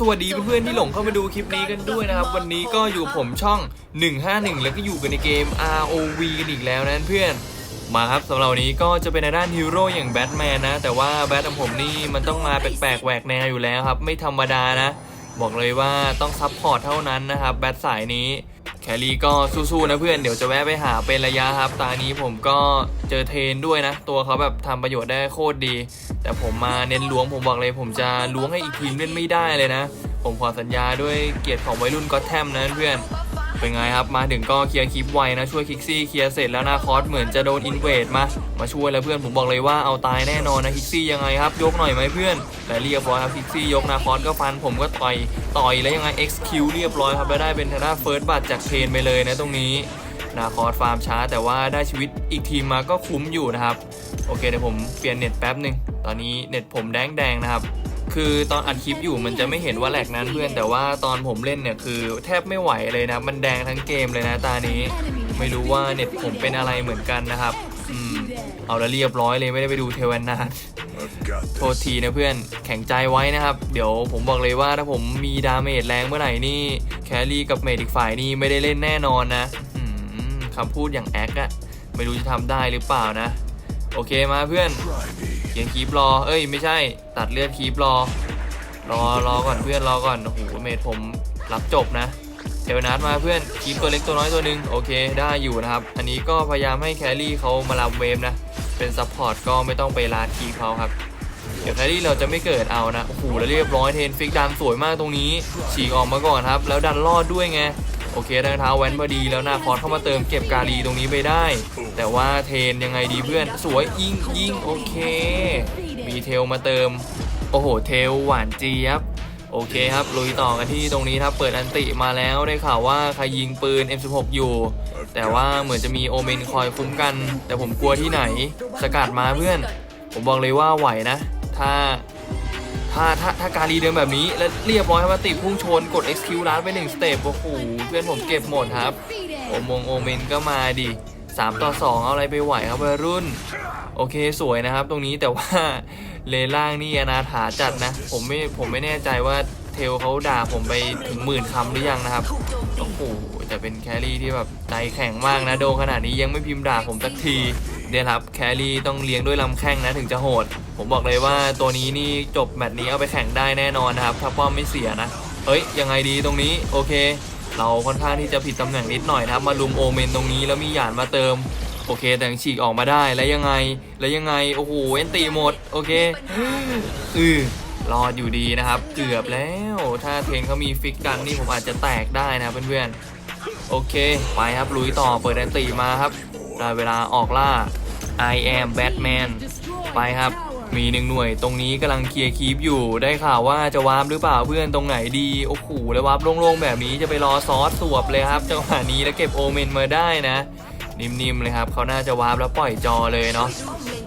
สวัสดีเพื่อนๆที่หลงเข้ามาดูคลิปนี้กันด้วยนะครับ วันนี้ก็อยู่กับผมช่อง 151 แล้วก็อยู่กันในเกม ROV กันอีกแล้วนะเพื่อนมาครับสำหรับวันนี้ก็จะเป็นในด้านฮีโร่อย่างแบทแมนนะ แต่ว่าแบทของผมนี่มันต้องมาแปลกๆแหวกแนวอยู่แล้วครับ ไม่ธรรมดานะ บอกเลยว่าต้องซับพอร์ตเท่านั้นนะครับแบทสายนี้ แคลรี่ก็สู้ๆนะเพื่อน เดี๋ยวจะแวะไปหาเป็นระยะครับ ตานี้ผมก็เจอเทนด้วยนะ ตัวเขาแบบทำประโยชน์ได้โคตรดี แต่ผมมาเน้นล้วงผมบอกเลย ผมจะล้วงให้อีกทีมเล่นไม่ได้เลยนะ ผมขอสัญญาด้วยเกียรติของวัยรุ่นก็แทมนะเพื่อน เป็นไงครับ มาถึงก็เคลียร์คลิปไวนะ ช่วยคิกซี่เคลียร์เสร็จแล้วนาคอสเหมือนจะโดนอินเวดมา มาช่วยแล้วเพื่อนผมบอกเลยว่าเอาตายแน่นอนนะคิกซี่ยังไงครับ ยกหน่อยไหมเพื่อนและเรียบร้อยครับคิกซี่ยกนาคอสก็ฟันผมก็ต่อยต่อยแล้วยังไง XQ เรียบร้อยครับแล้วได้เป็นทางด้าเฟิร์สบัตจากเทนไปเลยนะตรงนี้นาคอสฟาร์มช้า แต่ว่าได้ชีวิตอีกทีมมาก็คุ้มอยู่นะครับ โอเคเดี๋ยวผมเปลี่ยนเน็ตแป๊บหนึ่งตอนนี้เน็ตผมแดงแดงนะครับ คือตอนอัดคลิปอยู่มันจะไม่เห็นว่าแหลกนั้นเพื่อน แต่ว่าตอนผมเล่นเนี่ยคือแทบไม่ไหวเลยนะ มันแดงทั้งเกมเลยนะตานี้ ไม่รู้ว่าเน็ตผมเป็นอะไรเหมือนกันนะครับอืมเอาล้วเรียบร้อยเลยไม่ได้ไปดูเทวันนาโทษทีนะเพื่อนแข็งใจไว้นะครับ เดี๋ยวผมบอกเลยว่าถ้าผมมีดาเมจแรงเมื่อไหร่นี่แครี่กับเมดอีกฝ่ายนี่ไม่ได้เล่นแน่นอนนะคำพูดอย่างแอคอะไม่รู้จะทำได้หรือเปล่านะ โอเคมาเพื่อน ขียนคีบรอ เอ้ยไม่ใช่ ตัดเลือดคีบรอ รอรอก่อนเพื่อนรอก่อนโอ้โหเมดผมรับจบนะเทวนัทมาเพื่อนคีบตัวเล็กตัวน้อยตัวหนึ่งโอเคได้อยู่นะครับ อันนี้ก็พยายามให้แครี่เขามารับเวฟนะ เป็นซัพพอร์ตก็ไม่ต้องไปลาดคีบเขาครับเดี๋ยวแครี่เราจะไม่เกิดเอานะโอ้โหแล้วเรียบร้อยเทนฟิกดันสวยมากตรงนี้ฉีกออกมาก่อนครับ แล้วดันรอดด้วยไง โอเคดังเท้าแว้นพอดีแล้วนาคอสเข้ามาเติมเก็บกาลีตรงนี้ไปได้ แต่ว่าเทนยังไงดีเพื่อนสวยยิงยิงโอเค มีเทลมาเติม โอ้โหเทลหวานเจี๊ยบโอเคครับลุยต่อกันที่ตรงนี้ครับเปิดอันติมาแล้วได้ข่าวว่าใครยิงปืน M16 อยู่ แต่ว่าเหมือนจะมีโอเมนคอยคุ้มกัน แต่ผมกลัวที่ไหน สกัดมาเพื่อน ผมบอกเลยว่าไหวนะ ถ้า ถ้าถ้าถ้าการีเดินแบบนี้แล้วเรียบร้อยครับมาติดพุ่งชนกด XQ ร้านไปหนึ่งสเต็ปโอ้โหเพื่อนผมเก็บหมดครับโอมงโอเมนก็มาดิ3ต่อ 2 เอาอะไรไปไหวครับวัยรุ่น โอเคสวยนะครับตรงนี้แต่ว่าเลล่างนี่อนาถาจัดนะ ผมไม่ผมไม่แน่ใจว่าเทลเขาด่าผมไปถึงหมื่นคำหรือยังนะครับโอ้โหแต่เป็นแครี่ที่แบบใจแข็งมากนะโดขนาดนี้ยังไม่พิมพ์ด่าผมสักทีเดี๋ยครับแครี่ต้องเลี้ยงด้วยลำแข้งนะถึงจะโหด ผมบอกเลยว่าตัวนี้นี่จบแมตช์นี้เอาไปแข่งได้แน่นอนนะครับ ถ้าป้อมไม่เสียนะ เฮ้ย ยังไงดีตรงนี้โอเค เราค่อนข้างที่จะผิดตำแหน่งนิดหน่อยนะครับ มาลุมโอเมนตรงนี้แล้วมีหยานมาเติม โอเค แต่ยังฉีกออกมาได้แล้วยังไง แล้วยังไง โอ้โหเอนตีหมด โอเคอือรอดอยู่ดีนะครับ เกือบแล้ว ถ้าเทนเขามีฟิกกันนี่ผมอาจจะแตกได้นะเพื่อนๆ โอเค ไปครับลุยต่อเปิดแอนตีมาครับได้เวลาออกล่า I am Batman ไปครับ มีหนึ่งหน่วยตรงนี้กำลังเคลียร์คีปอยู่ได้ข่าวว่าจะวาร์ปหรือเปล่าเพื่อนตรงไหนดีโอ้โหแล้ววาร์ปโล่งๆแบบนี้จะไปรอซอสสวบเลยครับจังหวะนี้แล้วเก็บโอเมนมาได้นะ นิ่มๆเลยครับเขาน่าจะวาร์ปแล้วปล่อยจอเลยเนาะ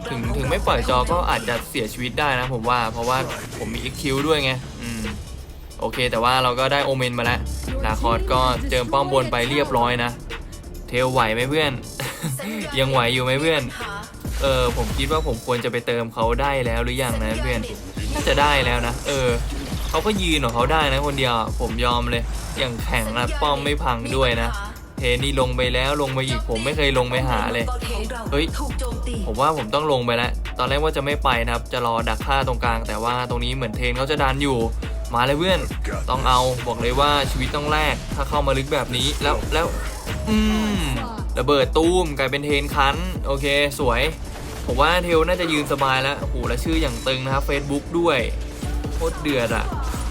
ถึงถึงไม่ปล่อยจอก็อาจจะเสียชีวิตได้นะผมว่าเพราะว่าผมมี EQ ด้วยไงอืมโอเค แต่ว่าเราก็ได้โอเมนมาแล้วนาคอสก็เจิมป้อมบนไปเรียบร้อยนะ เทลไหวไหมเพื่อน ยังไหวอยู่ไหมเพื่อน เออผมคิดว่าผมควรจะไปเติมเขาได้แล้วหรือยังนะเพื่อนน่าจะได้แล้วนะ เออเขาก็ยืนของเขาได้นะคนเดียวผมยอมเลย อย่างแข็งนะป้อมไม่พังด้วยนะเทนี่ลงไปแล้วลงไปอีกผมไม่เคยลงไปหาเลย เฮ้ย ผมว่าผมต้องลงไปแล้ว ตอนแรกว่าจะไม่ไปนะครับ จะรอดักฆ่าตรงกลาง แต่ว่าตรงนี้เหมือนเทนเขาจะดันอยู่ มาเลยเพื่อน ต้องเอาบอกเลยว่าชีวิตต้องแลกถ้าเข้ามาลึกแบบนี้แล้วแล้ว อืมระเบิดตูมกลายเป็นเทนคันโอเค สวย ผมว่าเทลน่าจะยืนสบายแล้วโอ้โหแล้วชื่ออย่างตึงนะครับ Facebook ด้วยโคตรเดือดอะ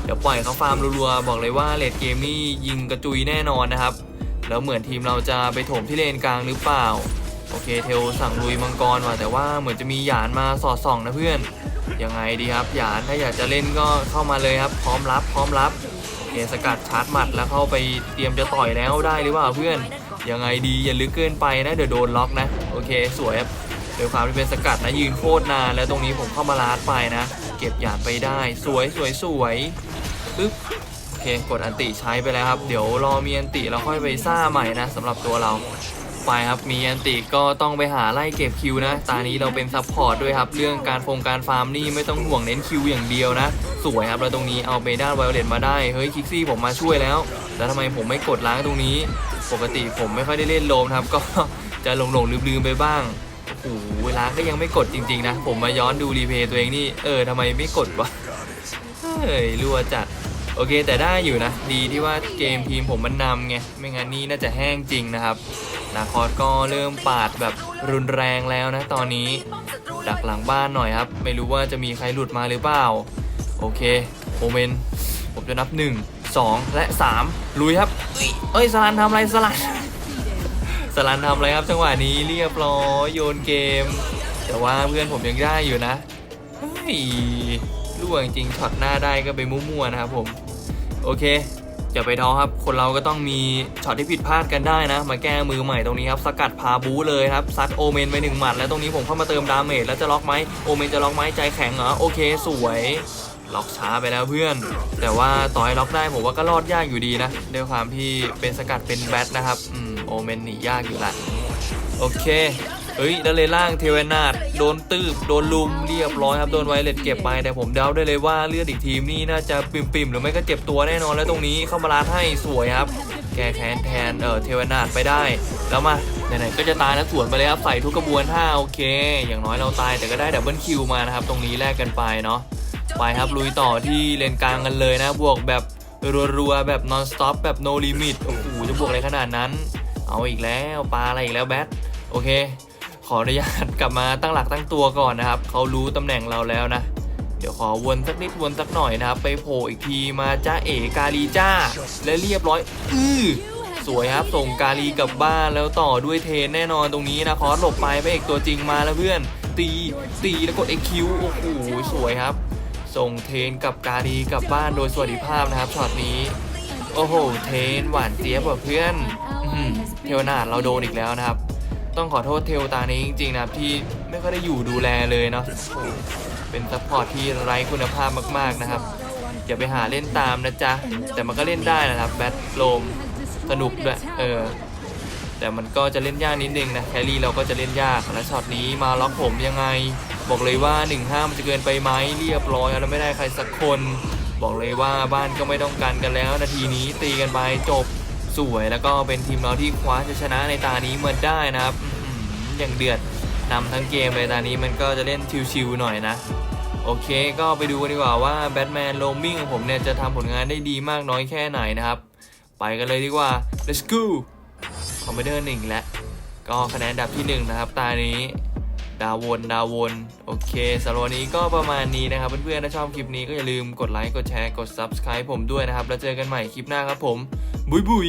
เดี๋ยวปล่อยเขาฟาร์มรัวๆบอกเลยว่าเลดเกมนี่ยิงกระจุยแน่นอนนะครับ แล้วเหมือนทีมเราจะไปโถมที่เลนกลางหรือเปล่า โอเคเทลสั่งลุยมังกรว่ะแต่ว่าเหมือนจะมีหยานมาสอดส่องนะเพื่อนยังไงดีครับหยานถ้าอยากจะเล่นก็เข้ามาเลยครับ พร้อมรับ พร้อมรับโอเคสกัดชาร์จหมัดแล้วเข้าไปเตรียมจะต่อยแล้วได้หรือเปล่าเพื่อนยังไงดีอย่าลึกเกินไปนะเดี๋ยวโดนล็อกนะ โอเคสวยครับ เดี๋ยวความที่เป็นสกัดนะยืนโคตรนานแล้วตรงนี้ผมเข้ามาลาดไปนะ เก็บหยานไปได้ สวยสวยสวยปึ๊บโอเคกดอันติใช้ไปแล้วครับ เดี๋ยวรอมีอันติแล้วค่อยไปซ่าใหม่นะสำหรับตัวเราไปครับมีอันติก็ต้องไปหาไล่เก็บคิวนะ ตานี้เราเป็นซัพพอร์ตด้วยครับ เรื่องการฟงการฟาร์มนี่ไม่ต้องห่วงเน้นคิวอย่างเดียวนะ สวยครับแล้วตรงนี้เอาเบด้าไวโอเลตมาได้ เฮ้ยคิกซี่ผมมาช่วยแล้ว แล้วทำไมผมไม่กดล้างตรงนี้ ปกติผมไม่ค่อยได้เล่นโลมครับ ก็จะหลงหลงลืมๆไปบ้าง โอ้โหเวลาก็ยังไม่กดจริง ๆ นะ ผมมาย้อนดูรีเพย์ตัวเองนี่ เออทำไมไม่กดวะเฮ้ยรัวจัด โอเค แต่ได้อยู่นะ ดีที่ว่าเกมทีมผมมันนำไง ไม่งั้นนี่น่าจะแห้งจริงนะครับนาคอสก็เริ่มปาดแบบรุนแรงแล้วนะ ตอนนี้ ดักหลังบ้านหน่อยครับ ไม่รู้ว่าจะมีใครหลุดมาหรือเปล่า โอเคโอเมน ผมจะนับ 1 2 และ 3 ลุยครับ เอ้ยเอ้ยสลันทำอะไรสลัน สลันทำอะไรครับจังหวะนี้เรียบร้อยโยนเกม แต่ว่าเพื่อนผมยังได้อยู่นะเฮ้ยล่วงจริงช็อตหน้าได้ก็ไปมั่วๆนะครับผม โอเคอย่าไปท้อครับ คนเราก็ต้องมีช็อตที่ผิดพลาดกันได้นะ มาแก้มือใหม่ตรงนี้ครับ สกัดพาบูเลยครับ ซัดโอเมนไปหนึ่งหมัด แล้วตรงนี้ผมเข้ามาเติมดาเมจแล้วจะล็อกไหมโอเมนจะล็อกไหมใจแข็งเหรอ โอเคสวย ล็อกช้าไปแล้วเพื่อน แต่ว่าต่อให้ล็อกได้ผมว่าก็รอดยากอยู่ดีนะด้วยความที่เป็นสกัดเป็นแบทนะครับอืม โอเมนหนียากอยู่ละโอเค เฮ้ยแล้วเลยล่างเทเวนาดโดนตืบโดนลุมเรียบร้อยครับโดนไวเลตเก็บไปแต่ผมเดาได้เลยว่าเลือดอีกทีมนี่น่าจะปิ่มๆหรือไม่ก็เจ็บตัวแน่นอนแล้วตรงนี้เข้ามาลาดให้สวยครับ แก้แค้นแทนเออเทเวนาดไปได้ แล้วมาไหนๆก็จะตายแล้วสวนไปเลยครับใส่ทุกกระบวนท่าโอเค อย่างน้อยเราตายแต่ก็ได้ดับเบิลคิวมานะครับตรงนี้แลกกันไปเนาะไปครับลุยต่อที่เลนกลางกันเลยนะบวกแบบรัวๆแบบ non stop แบบ no limit โอ้โหจะบวกอะไรขนาดนั้น เอาอีกแล้วปลาอะไรอีกแล้วแบทโอเค ขออนุญาตกลับมาตั้งหลักตั้งตัวก่อนนะครับเขารู้ตำแหน่งเราแล้วนะ เดี๋ยวขอวนสักนิดวนสักหน่อยนะครับ ไปโผล่อีกทีมาจ้าเอกาลีจ้า และเรียบร้อยอือสวยครับส่งกาลีกลับบ้านแล้วต่อด้วยเทนแน่นอนตรงนี้นะคอสหลบไปพระเอกตัวจริงมาแล้วเพื่อน ตีตีแล้วกด EQ โอ้โหสวยครับ ส่งเทนกับกาลีกลับบ้านโดยสวัสดิภาพนะครับช็อตนี้ โอ้โห เทนหวานเจี๊ยบว่าเพื่อน เทวนาดเราโดนอีกแล้วนะครับ ต้องขอโทษเทลตานี้จริงๆนะครับที่ไม่ค่อยได้อยู่ดูแลเลยเนาะเป็นซัพพอร์ตที่ไร้คุณภาพมากๆนะครับอย่าไปหาเล่นตามนะจ๊ะ แต่มันก็เล่นได้นะครับแบทโลมสนุกด้วยเออแต่มันก็จะเล่นยากนิดนึงนะแครี่เราก็จะเล่นยากและช็อตนี้มาล็อกผมยังไง บอกเลยว่า1 5มันจะเกินไปไหมเรียบร้อยแล้วไม่ได้ใครสักคน บอกเลยว่าบ้านก็ไม่ต้องการกันแล้ว นาทีนี้ตีกันไปจบ สวยแล้วก็เป็นทีมเราที่คว้าชัยชนะในตานี้เหมือนได้นะครับอย่างเดือดนำทั้งเกมเลยตานี้มันก็จะเล่นชิวๆหน่อยนะ โอเคก็ไปดูกันดีกว่าว่าแบทแมนโลมมิ่งของผมเนี่ยจะทำผลงานได้ดีมากน้อยแค่ไหนนะครับ ไปกันเลยดีกว่า let's go คอมเมเดอร์หนึ่งแล้วก็คะแนนดับที่หนึ่งนะครับ ตานี้ดาววนดาววนโอเคสำหรับวันนี้ก็ประมาณนี้นะครับเพื่อนๆถ้าชอบคลิปนี้ก็อย่าลืมกดไลค์กดแชร์กด subscribe ผมด้วยนะครับ แล้วเจอกันใหม่คลิปหน้าครับผม บุยบุย